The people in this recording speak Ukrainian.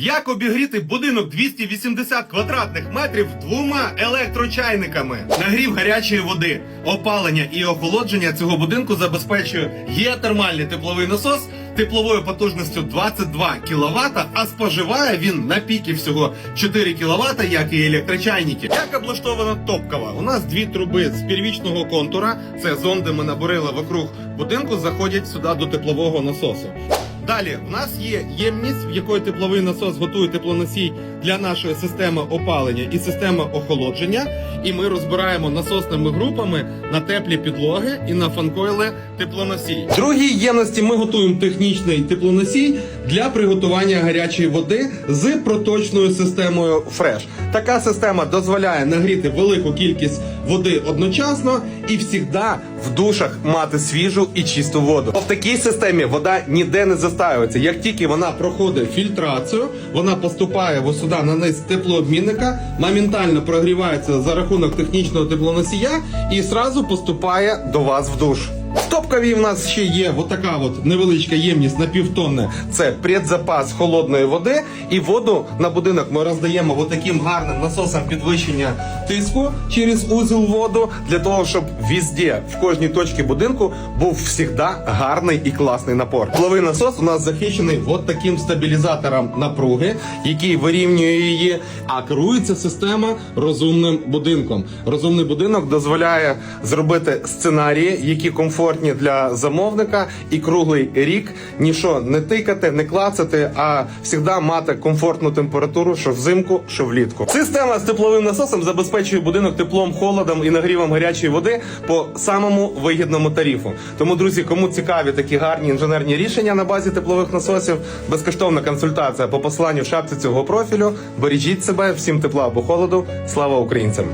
Як обігріти будинок 280 квадратних метрів двома електрочайниками? Нагрів гарячої води, опалення і охолодження цього будинку забезпечує геотермальний тепловий насос тепловою потужністю 22 кВт, а споживає він на піки всього 4 кВт, як і електрочайники. Як облаштована топкова? У нас дві труби з первічного контура. Це зонди ми наборили вокруг будинку, заходять сюди до теплового насосу. Далі в нас є ємність, в якої тепловий насос готує теплоносій для нашої системи опалення і системи охолодження. І ми розбираємо насосними групами на теплі підлоги і на фанкойли теплоносій. Другій ємності ми готуємо технічний теплоносій для приготування гарячої води з проточною системою Fresh. Така система дозволяє нагріти велику кількість води одночасно і завжди в душах мати свіжу і чисту воду. В такій системі вода ніде не застаюється. Як тільки вона проходить фільтрацію, вона поступає в сюди на низ теплообмінника, моментально прогрівається за рахунок технічного теплоносія і зразу поступає до вас в душ. Топковій в нас ще є отака от невеличка ємність на півтонни. Це предзапас холодної води, і воду на будинок ми роздаємо от таким гарним насосом підвищення тиску через узел воду для того, щоб везде, в кожній точці будинку був завжди гарний і класний напор. Тепловий насос у нас захищений от таким стабілізатором напруги, який вирівнює її, а керується система розумним будинком. Розумний будинок дозволяє зробити сценарії, які комфортні для замовника, і круглий рік нічого не тикати, не клацати, а завжди мати комфортну температуру, що взимку, що влітку. Система з тепловим насосом забезпечує будинок теплом, холодом і нагрівом гарячої води по самому вигідному тарифу. Тому, друзі, кому цікаві такі гарні інженерні рішення на базі теплових насосів, безкоштовна консультація по посланню в шапці цього профілю. Бережіть себе, всім тепла або холоду. Слава українцям!